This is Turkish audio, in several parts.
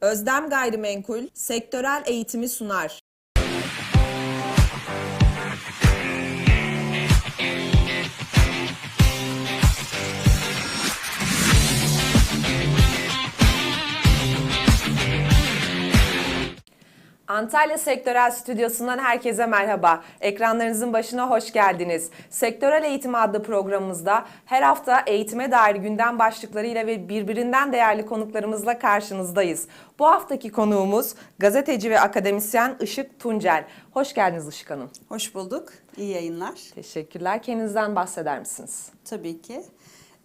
Özdem Gayrimenkul sektörel eğitimi sunar. Antalya Sektörel Stüdyosu'ndan herkese merhaba. Ekranlarınızın başına hoş geldiniz. Sektörel Eğitim adlı programımızda her hafta eğitime dair gündem başlıklarıyla ve birbirinden değerli konuklarımızla karşınızdayız. Bu haftaki konuğumuz gazeteci ve akademisyen Işık Tuncel. Hoş geldiniz Işık Hanım. Hoş bulduk. İyi yayınlar. Teşekkürler. Kendinizden bahseder misiniz? Tabii ki.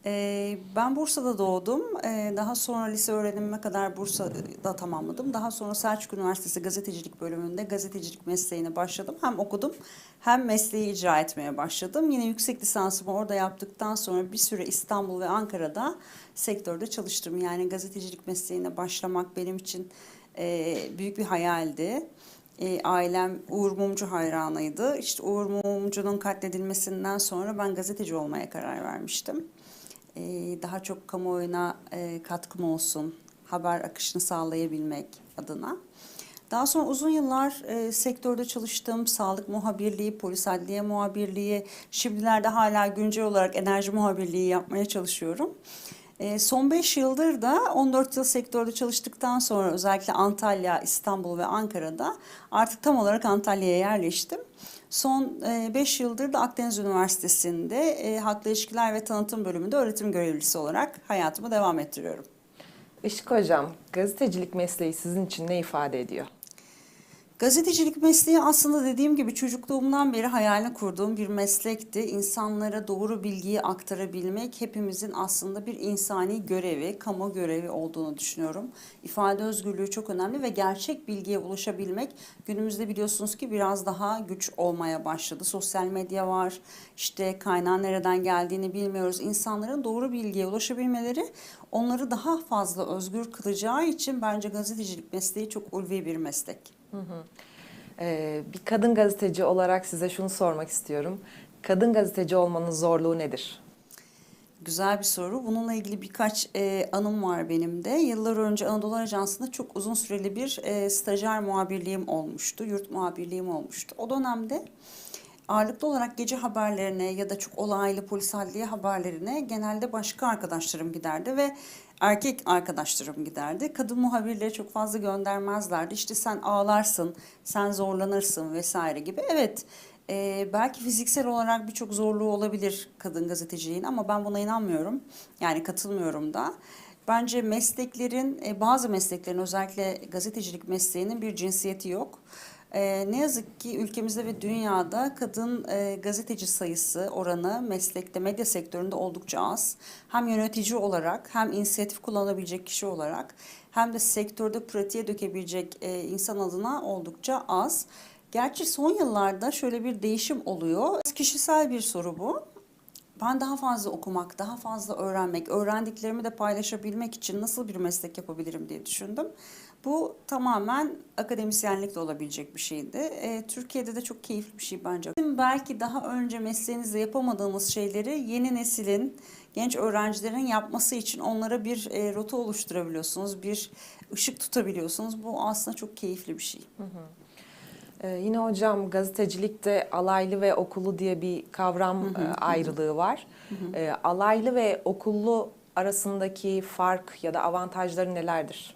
Ee, ben Bursa'da doğdum. Ee, daha sonra lise öğrenimime kadar Bursa'da tamamladım. Daha sonra Selçuk Üniversitesi gazetecilik bölümünde gazetecilik mesleğine başladım. Hem okudum hem mesleği icra etmeye başladım. Yine yüksek lisansımı orada yaptıktan sonra bir süre İstanbul ve Ankara'da sektörde çalıştım. Yani gazetecilik mesleğine başlamak benim için e, büyük bir hayaldi. E, ailem Uğur Mumcu hayranıydı. İşte Uğur Mumcu'nun katledilmesinden sonra ben gazeteci olmaya karar vermiştim. E, daha çok kamuoyuna e, katkım olsun, haber akışını sağlayabilmek adına. Daha sonra uzun yıllar e, sektörde çalıştım. Sağlık muhabirliği, polis adliye muhabirliği, şimdilerde hala güncel olarak enerji muhabirliği yapmaya çalışıyorum. E, son 5 yıldır da 14 yıl sektörde çalıştıktan sonra özellikle Antalya, İstanbul ve Ankara'da artık tam olarak Antalya'ya yerleştim. Son 5 yıldır da Akdeniz Üniversitesi'nde e, Halkla İlişkiler ve Tanıtım bölümünde öğretim görevlisi olarak hayatımı devam ettiriyorum. Işık Hocam, gazetecilik mesleği sizin için ne ifade ediyor? Gazetecilik mesleği aslında dediğim gibi çocukluğumdan beri hayalini kurduğum bir meslekti. İnsanlara doğru bilgiyi aktarabilmek hepimizin aslında bir insani görevi, kamu görevi olduğunu düşünüyorum. İfade özgürlüğü çok önemli ve gerçek bilgiye ulaşabilmek günümüzde biliyorsunuz ki biraz daha güç olmaya başladı. Sosyal medya var, işte kaynağın nereden geldiğini bilmiyoruz. İnsanların doğru bilgiye ulaşabilmeleri onları daha fazla özgür kılacağı için bence gazetecilik mesleği çok ulvi bir meslek. Ee, bir kadın gazeteci olarak size şunu sormak istiyorum. Kadın gazeteci olmanın zorluğu nedir? Güzel bir soru. Bununla ilgili birkaç e, anım var benim de. Yıllar önce Anadolu Ajansı'nda çok uzun süreli bir e, stajyer muhabirliğim olmuştu. Yurt muhabirliğim olmuştu. O dönemde ağırlıklı olarak gece haberlerine ya da çok olaylı polis adliye haberlerine genelde başka arkadaşlarım giderdi ve erkek arkadaşlarım giderdi. Kadın muhabirleri çok fazla göndermezlerdi. İşte sen ağlarsın, sen zorlanırsın vesaire gibi. Evet e, belki fiziksel olarak birçok zorluğu olabilir kadın gazeteciliğin ama ben buna inanmıyorum. Yani katılmıyorum da. Bence mesleklerin, e, bazı mesleklerin özellikle gazetecilik mesleğinin bir cinsiyeti yok. Ee, ne yazık ki ülkemizde ve dünyada kadın e, gazeteci sayısı oranı meslekte, medya sektöründe oldukça az. Hem yönetici olarak hem inisiyatif kullanabilecek kişi olarak hem de sektörde pratiğe dökebilecek e, insan adına oldukça az. Gerçi son yıllarda şöyle bir değişim oluyor. Kişisel bir soru bu. Ben daha fazla okumak, daha fazla öğrenmek, öğrendiklerimi de paylaşabilmek için nasıl bir meslek yapabilirim diye düşündüm. Bu tamamen akademisyenlikle olabilecek bir şeydi. E, Türkiye'de de çok keyifli bir şey bence. Belki daha önce mesleğinizde yapamadığımız şeyleri yeni neslin, genç öğrencilerin yapması için onlara bir e, rota oluşturabiliyorsunuz, bir ışık tutabiliyorsunuz. Bu aslında çok keyifli bir şey. Hı hı. Ee, yine hocam gazetecilikte alaylı ve okullu diye bir kavram hı hı, e, ayrılığı var. Hı hı. E, alaylı ve okullu arasındaki fark ya da avantajları nelerdir?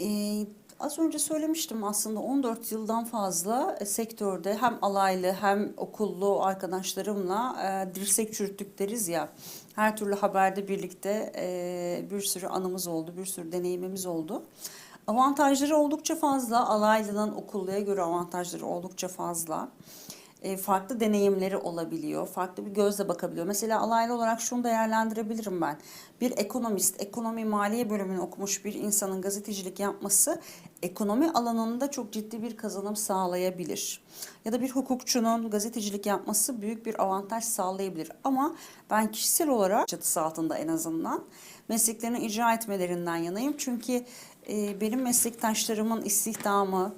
Ee, az önce söylemiştim aslında 14 yıldan fazla e, sektörde hem alaylı hem okullu arkadaşlarımla e, dirsek çürüttük deriz ya. Her türlü haberde birlikte e, bir sürü anımız oldu, bir sürü deneyimimiz oldu. Avantajları oldukça fazla. Alaylının okulluya göre avantajları oldukça fazla. E, farklı deneyimleri olabiliyor. Farklı bir gözle bakabiliyor. Mesela alaylı olarak şunu değerlendirebilirim ben. Bir ekonomist, ekonomi maliye bölümünü okumuş bir insanın gazetecilik yapması ekonomi alanında çok ciddi bir kazanım sağlayabilir. Ya da bir hukukçunun gazetecilik yapması büyük bir avantaj sağlayabilir. Ama ben kişisel olarak çatısı altında en azından mesleklerini icra etmelerinden yanayım. Çünkü e, benim meslektaşlarımın istihdamı,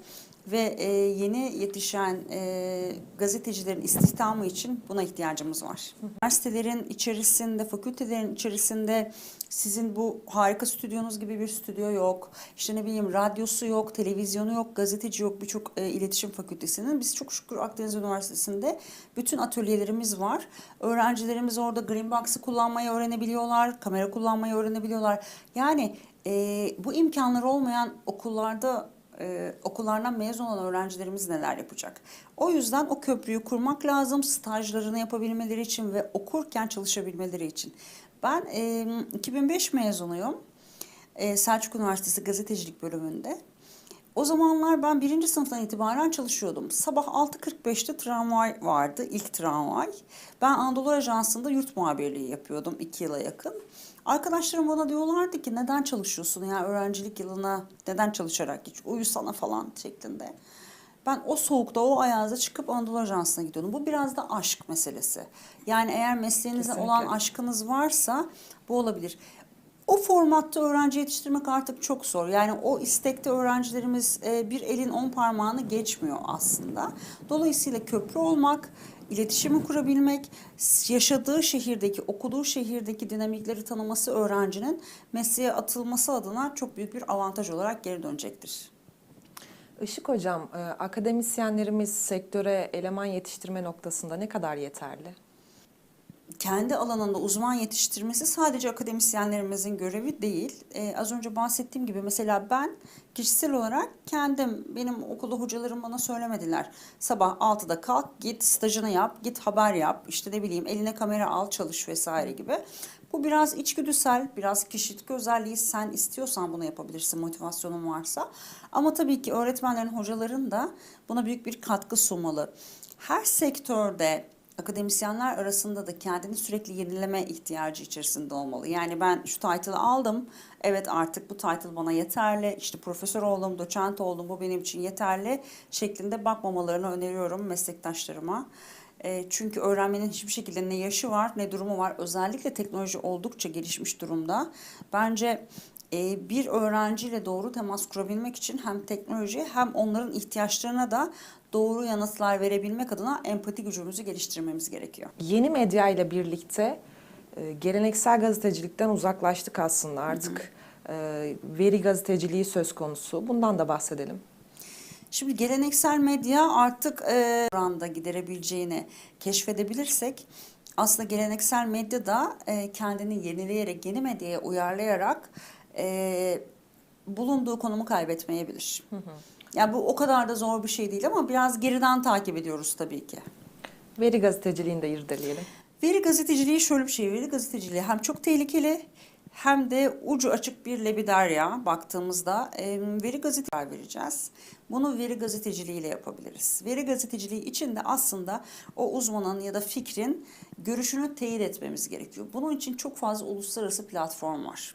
ve e, yeni yetişen e, gazetecilerin istihdamı için buna ihtiyacımız var. Üniversitelerin içerisinde, fakültelerin içerisinde sizin bu harika stüdyonuz gibi bir stüdyo yok. İşte ne bileyim radyosu yok, televizyonu yok, gazeteci yok birçok e, iletişim fakültesinin. Biz çok şükür Akdeniz Üniversitesi'nde bütün atölyelerimiz var. Öğrencilerimiz orada Green Box'ı kullanmayı öğrenebiliyorlar, kamera kullanmayı öğrenebiliyorlar. Yani e, bu imkanları olmayan okullarda e, okullardan mezun olan öğrencilerimiz neler yapacak? O yüzden o köprüyü kurmak lazım stajlarını yapabilmeleri için ve okurken çalışabilmeleri için. Ben e, 2005 mezunuyum. E, Selçuk Üniversitesi gazetecilik bölümünde. O zamanlar ben birinci sınıftan itibaren çalışıyordum. Sabah 6.45'te tramvay vardı, ilk tramvay. Ben Anadolu Ajansı'nda yurt muhabirliği yapıyordum iki yıla yakın. Arkadaşlarım bana diyorlardı ki neden çalışıyorsun ya öğrencilik yılına neden çalışarak geç uyusana falan şeklinde. Ben o soğukta o ayazda çıkıp Anadolu Ajansı'na gidiyordum. Bu biraz da aşk meselesi. Yani eğer mesleğinize Kesinlikle. olan aşkınız varsa bu olabilir. O formatta öğrenci yetiştirmek artık çok zor. Yani o istekte öğrencilerimiz e, bir elin on parmağını geçmiyor aslında. Dolayısıyla köprü olmak, iletişimi kurabilmek, yaşadığı şehirdeki, okuduğu şehirdeki dinamikleri tanıması öğrencinin mesleğe atılması adına çok büyük bir avantaj olarak geri dönecektir. Işık Hocam, e, akademisyenlerimiz sektöre eleman yetiştirme noktasında ne kadar yeterli? Kendi alanında uzman yetiştirmesi sadece akademisyenlerimizin görevi değil. Ee, az önce bahsettiğim gibi mesela ben kişisel olarak kendim, benim okulda hocalarım bana söylemediler. Sabah 6'da kalk, git stajını yap, git haber yap, işte ne bileyim eline kamera al, çalış vesaire gibi. Bu biraz içgüdüsel, biraz kişilik özelliği. Sen istiyorsan bunu yapabilirsin motivasyonun varsa. Ama tabii ki öğretmenlerin, hocaların da buna büyük bir katkı sunmalı. Her sektörde akademisyenler arasında da kendini sürekli yenileme ihtiyacı içerisinde olmalı. Yani ben şu title'ı aldım. Evet artık bu title bana yeterli. İşte profesör oldum, doçent oldum. Bu benim için yeterli şeklinde bakmamalarını öneriyorum meslektaşlarıma. Çünkü öğrenmenin hiçbir şekilde ne yaşı var ne durumu var. Özellikle teknoloji oldukça gelişmiş durumda. Bence bir öğrenciyle doğru temas kurabilmek için hem teknoloji hem onların ihtiyaçlarına da doğru yanıtlar verebilmek adına empati gücümüzü geliştirmemiz gerekiyor. Yeni medya ile birlikte e, geleneksel gazetecilikten uzaklaştık aslında artık. e, veri gazeteciliği söz konusu. Bundan da bahsedelim. Şimdi geleneksel medya artık e, oranda giderebileceğini keşfedebilirsek aslında geleneksel medya da e, kendini yenileyerek, yeni medyaya uyarlayarak e, bulunduğu konumu kaybetmeyebilir. Yani bu o kadar da zor bir şey değil ama biraz geriden takip ediyoruz tabii ki. Veri gazeteciliğini de irdeleyelim. Veri gazeteciliği şöyle bir şey. Veri gazeteciliği hem çok tehlikeli hem de ucu açık bir lebiderya baktığımızda e, veri gazeteler vereceğiz. Bunu veri gazeteciliğiyle yapabiliriz. Veri gazeteciliği için de aslında o uzmanın ya da fikrin görüşünü teyit etmemiz gerekiyor. Bunun için çok fazla uluslararası platform var.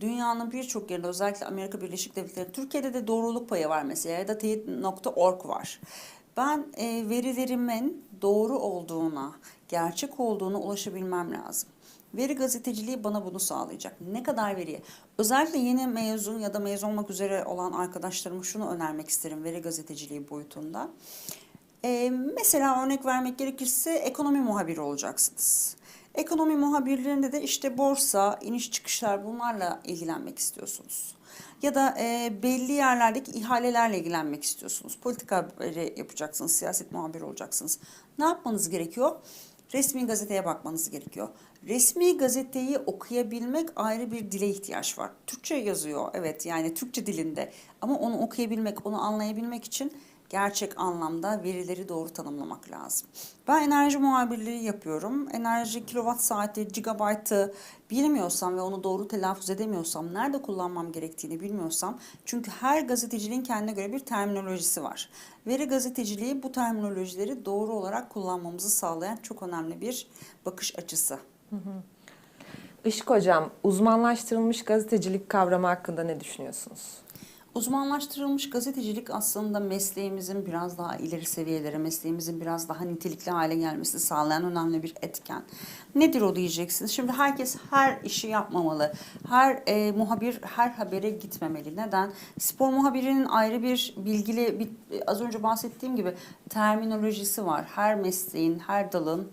Dünyanın birçok yerinde özellikle Amerika Birleşik Devletleri, Türkiye'de de doğruluk payı var mesela ya da teyit.org var. Ben e, verilerimin doğru olduğuna, gerçek olduğuna ulaşabilmem lazım. Veri gazeteciliği bana bunu sağlayacak. Ne kadar veriye? Özellikle yeni mezun ya da mezun olmak üzere olan arkadaşlarıma şunu önermek isterim veri gazeteciliği boyutunda. Ee, mesela örnek vermek gerekirse ekonomi muhabiri olacaksınız. Ekonomi muhabirlerinde de işte borsa, iniş çıkışlar bunlarla ilgilenmek istiyorsunuz. Ya da e, belli yerlerdeki ihalelerle ilgilenmek istiyorsunuz. Politika haberi yapacaksınız, siyaset muhabiri olacaksınız. Ne yapmanız gerekiyor? Resmi gazeteye bakmanız gerekiyor. Resmi gazeteyi okuyabilmek ayrı bir dile ihtiyaç var. Türkçe yazıyor evet yani Türkçe dilinde ama onu okuyabilmek, onu anlayabilmek için gerçek anlamda verileri doğru tanımlamak lazım. Ben enerji muhabirliği yapıyorum. Enerji kilowatt saati, gigabaytı bilmiyorsam ve onu doğru telaffuz edemiyorsam, nerede kullanmam gerektiğini bilmiyorsam çünkü her gazeteciliğin kendine göre bir terminolojisi var. Veri gazeteciliği bu terminolojileri doğru olarak kullanmamızı sağlayan çok önemli bir bakış açısı. Işık Hocam, uzmanlaştırılmış gazetecilik kavramı hakkında ne düşünüyorsunuz? Uzmanlaştırılmış gazetecilik aslında mesleğimizin biraz daha ileri seviyelere, mesleğimizin biraz daha nitelikli hale gelmesini sağlayan önemli bir etken. Nedir o diyeceksiniz? Şimdi herkes her işi yapmamalı. Her e, muhabir her habere gitmemeli. Neden? Spor muhabirinin ayrı bir bilgili, bir, az önce bahsettiğim gibi terminolojisi var. Her mesleğin, her dalın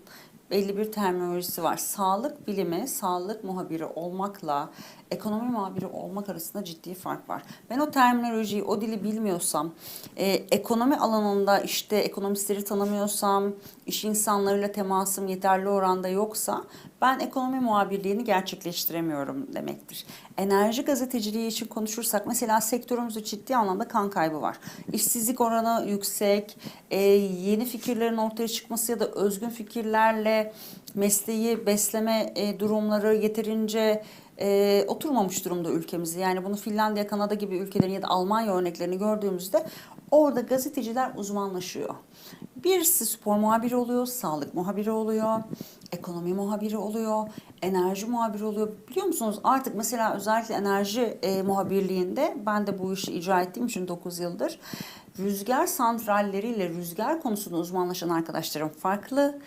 belli bir terminolojisi var. Sağlık bilimi, sağlık muhabiri olmakla ekonomi muhabiri olmak arasında ciddi fark var. Ben o terminolojiyi, o dili bilmiyorsam, e, ekonomi alanında işte ekonomistleri tanımıyorsam, iş insanlarıyla temasım yeterli oranda yoksa ben ekonomi muhabirliğini gerçekleştiremiyorum demektir. Enerji gazeteciliği için konuşursak mesela sektörümüzde ciddi anlamda kan kaybı var. İşsizlik oranı yüksek, e, yeni fikirlerin ortaya çıkması ya da özgün fikirlerle mesleği besleme e, durumları yeterince e, oturmamış durumda ülkemizde. Yani bunu Finlandiya, Kanada gibi ülkelerin ya da Almanya örneklerini gördüğümüzde orada gazeteciler uzmanlaşıyor. Birisi spor muhabiri oluyor, sağlık muhabiri oluyor, ekonomi muhabiri oluyor, enerji muhabiri oluyor. Biliyor musunuz artık mesela özellikle enerji e, muhabirliğinde ben de bu işi icra ettiğim için 9 yıldır rüzgar santralleriyle rüzgar konusunda uzmanlaşan arkadaşlarım farklı.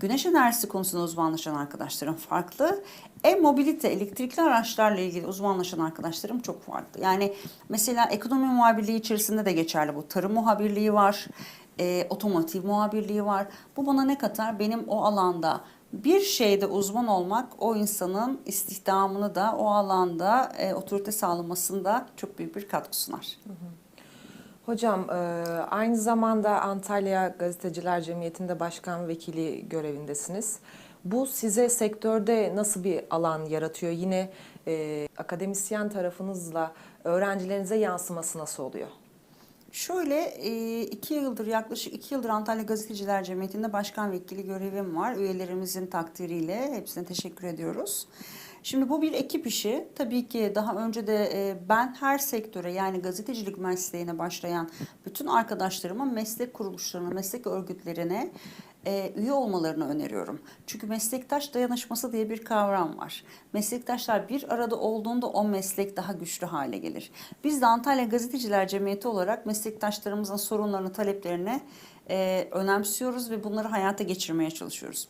Güneş enerjisi konusunda uzmanlaşan arkadaşlarım farklı. E-mobilite, elektrikli araçlarla ilgili uzmanlaşan arkadaşlarım çok farklı. Yani mesela ekonomi muhabirliği içerisinde de geçerli bu. Tarım muhabirliği var, e, otomotiv muhabirliği var. Bu bana ne katar? Benim o alanda bir şeyde uzman olmak o insanın istihdamını da o alanda e, otorite sağlamasında çok büyük bir katkı sunar. Hocam e, aynı zamanda Antalya Gazeteciler Cemiyeti'nde başkan vekili görevindesiniz. Bu size sektörde nasıl bir alan yaratıyor? Yine e, akademisyen tarafınızla öğrencilerinize yansıması nasıl oluyor? Şöyle e, iki yıldır yaklaşık iki yıldır Antalya Gazeteciler Cemiyeti'nde başkan vekili görevim var. Üyelerimizin takdiriyle hepsine teşekkür ediyoruz. Şimdi bu bir ekip işi. Tabii ki daha önce de e, ben her sektöre yani gazetecilik mesleğine başlayan bütün arkadaşlarıma meslek kuruluşlarına, meslek örgütlerine e, üye olmalarını öneriyorum. Çünkü meslektaş dayanışması diye bir kavram var. Meslektaşlar bir arada olduğunda o meslek daha güçlü hale gelir. Biz de Antalya Gazeteciler Cemiyeti olarak meslektaşlarımızın sorunlarını, taleplerini e, önemsiyoruz ve bunları hayata geçirmeye çalışıyoruz.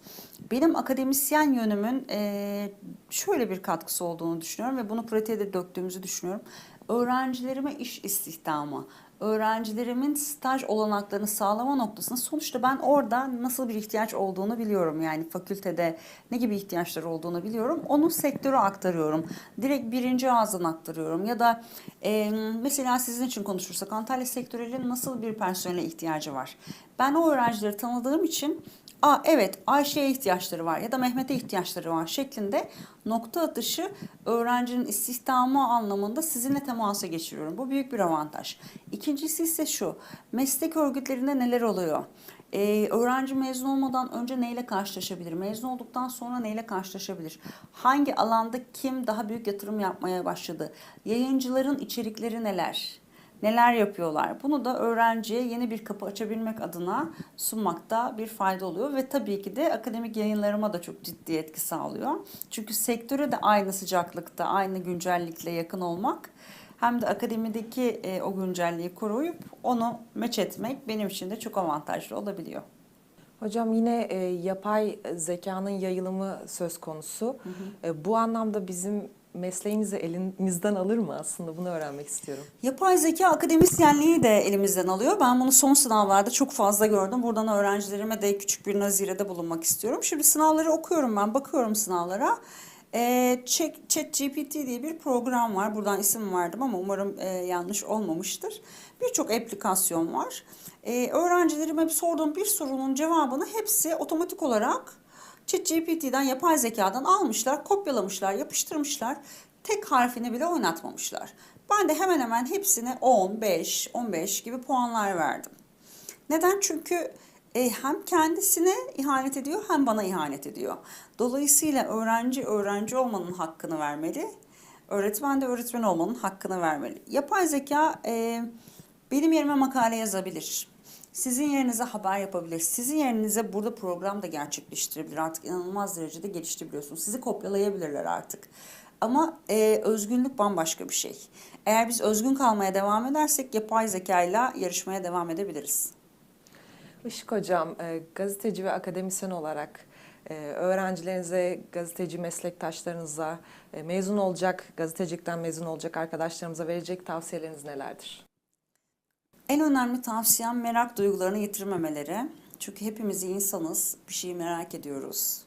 Benim akademisyen yönümün e, şöyle bir katkısı olduğunu düşünüyorum ve bunu pratiğe de döktüğümüzü düşünüyorum. Öğrencilerime iş istihdamı, öğrencilerimin staj olanaklarını sağlama noktasında sonuçta ben orada nasıl bir ihtiyaç olduğunu biliyorum. Yani fakültede ne gibi ihtiyaçlar olduğunu biliyorum. Onu sektöre aktarıyorum. Direkt birinci ağızdan aktarıyorum. Ya da e, mesela sizin için konuşursak Antalya sektörünün nasıl bir personele ihtiyacı var? Ben o öğrencileri tanıdığım için Aa, evet Ayşe'ye ihtiyaçları var ya da Mehmet'e ihtiyaçları var şeklinde nokta atışı öğrencinin istihdamı anlamında sizinle temasa geçiriyorum. Bu büyük bir avantaj. İkincisi ise şu meslek örgütlerinde neler oluyor? Ee, öğrenci mezun olmadan önce neyle karşılaşabilir? Mezun olduktan sonra neyle karşılaşabilir? Hangi alanda kim daha büyük yatırım yapmaya başladı? Yayıncıların içerikleri neler? Neler yapıyorlar. Bunu da öğrenciye yeni bir kapı açabilmek adına sunmakta bir fayda oluyor ve tabii ki de akademik yayınlarıma da çok ciddi etki sağlıyor. Çünkü sektöre de aynı sıcaklıkta, aynı güncellikle yakın olmak hem de akademideki e, o güncelliği koruyup onu meç etmek benim için de çok avantajlı olabiliyor. Hocam yine e, yapay zekanın yayılımı söz konusu. E, bu anlamda bizim mesleğimizi elimizden alır mı aslında bunu öğrenmek istiyorum. Yapay zeka akademisyenliği de elimizden alıyor. Ben bunu son sınavlarda çok fazla gördüm. Buradan öğrencilerime de küçük bir nazirede bulunmak istiyorum. Şimdi sınavları okuyorum ben, bakıyorum sınavlara. E, ChatGPT diye bir program var. Buradan isim verdim ama umarım e, yanlış olmamıştır. Birçok aplikasyon var. E, öğrencilerime sorduğum bir sorunun cevabını hepsi otomatik olarak ChatGPT'den yapay zekadan almışlar, kopyalamışlar, yapıştırmışlar. Tek harfini bile oynatmamışlar. Ben de hemen hemen hepsine 10, 5, 15 gibi puanlar verdim. Neden? Çünkü e, hem kendisine ihanet ediyor hem bana ihanet ediyor. Dolayısıyla öğrenci öğrenci olmanın hakkını vermeli. Öğretmen de öğretmen olmanın hakkını vermeli. Yapay zeka e, benim yerime makale yazabilir. Sizin yerinize haber yapabilir. Sizin yerinize burada program da gerçekleştirebilir. Artık inanılmaz derecede geliştirebiliyorsunuz. Sizi kopyalayabilirler artık. Ama e, özgünlük bambaşka bir şey. Eğer biz özgün kalmaya devam edersek yapay zeka ile yarışmaya devam edebiliriz. Işık Hocam, e, gazeteci ve akademisyen olarak e, öğrencilerinize, gazeteci meslektaşlarınıza, e, mezun olacak, gazetecilikten mezun olacak arkadaşlarımıza verecek tavsiyeleriniz nelerdir? En önemli tavsiyem merak duygularını yitirmemeleri. Çünkü hepimiz insanız, bir şeyi merak ediyoruz.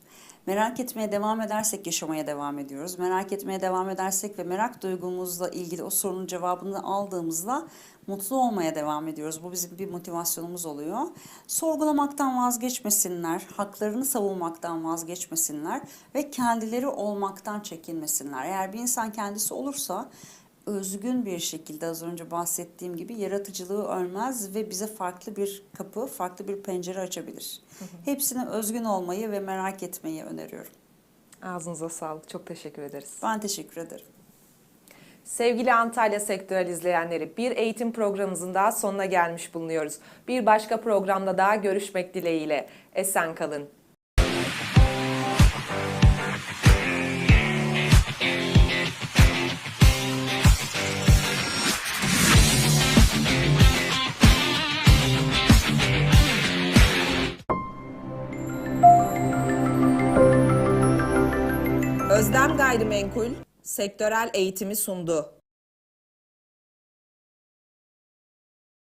Merak etmeye devam edersek yaşamaya devam ediyoruz. Merak etmeye devam edersek ve merak duygumuzla ilgili o sorunun cevabını aldığımızda mutlu olmaya devam ediyoruz. Bu bizim bir motivasyonumuz oluyor. Sorgulamaktan vazgeçmesinler, haklarını savunmaktan vazgeçmesinler ve kendileri olmaktan çekinmesinler. Eğer bir insan kendisi olursa özgün bir şekilde az önce bahsettiğim gibi yaratıcılığı ölmez ve bize farklı bir kapı, farklı bir pencere açabilir. Hepsine özgün olmayı ve merak etmeyi öneriyorum. Ağzınıza sağlık, çok teşekkür ederiz. Ben teşekkür ederim. Sevgili Antalya Sektörel izleyenleri, bir eğitim programımızın daha sonuna gelmiş bulunuyoruz. Bir başka programda daha görüşmek dileğiyle. Esen kalın. Gayrimenkul sektörel eğitimi sundu.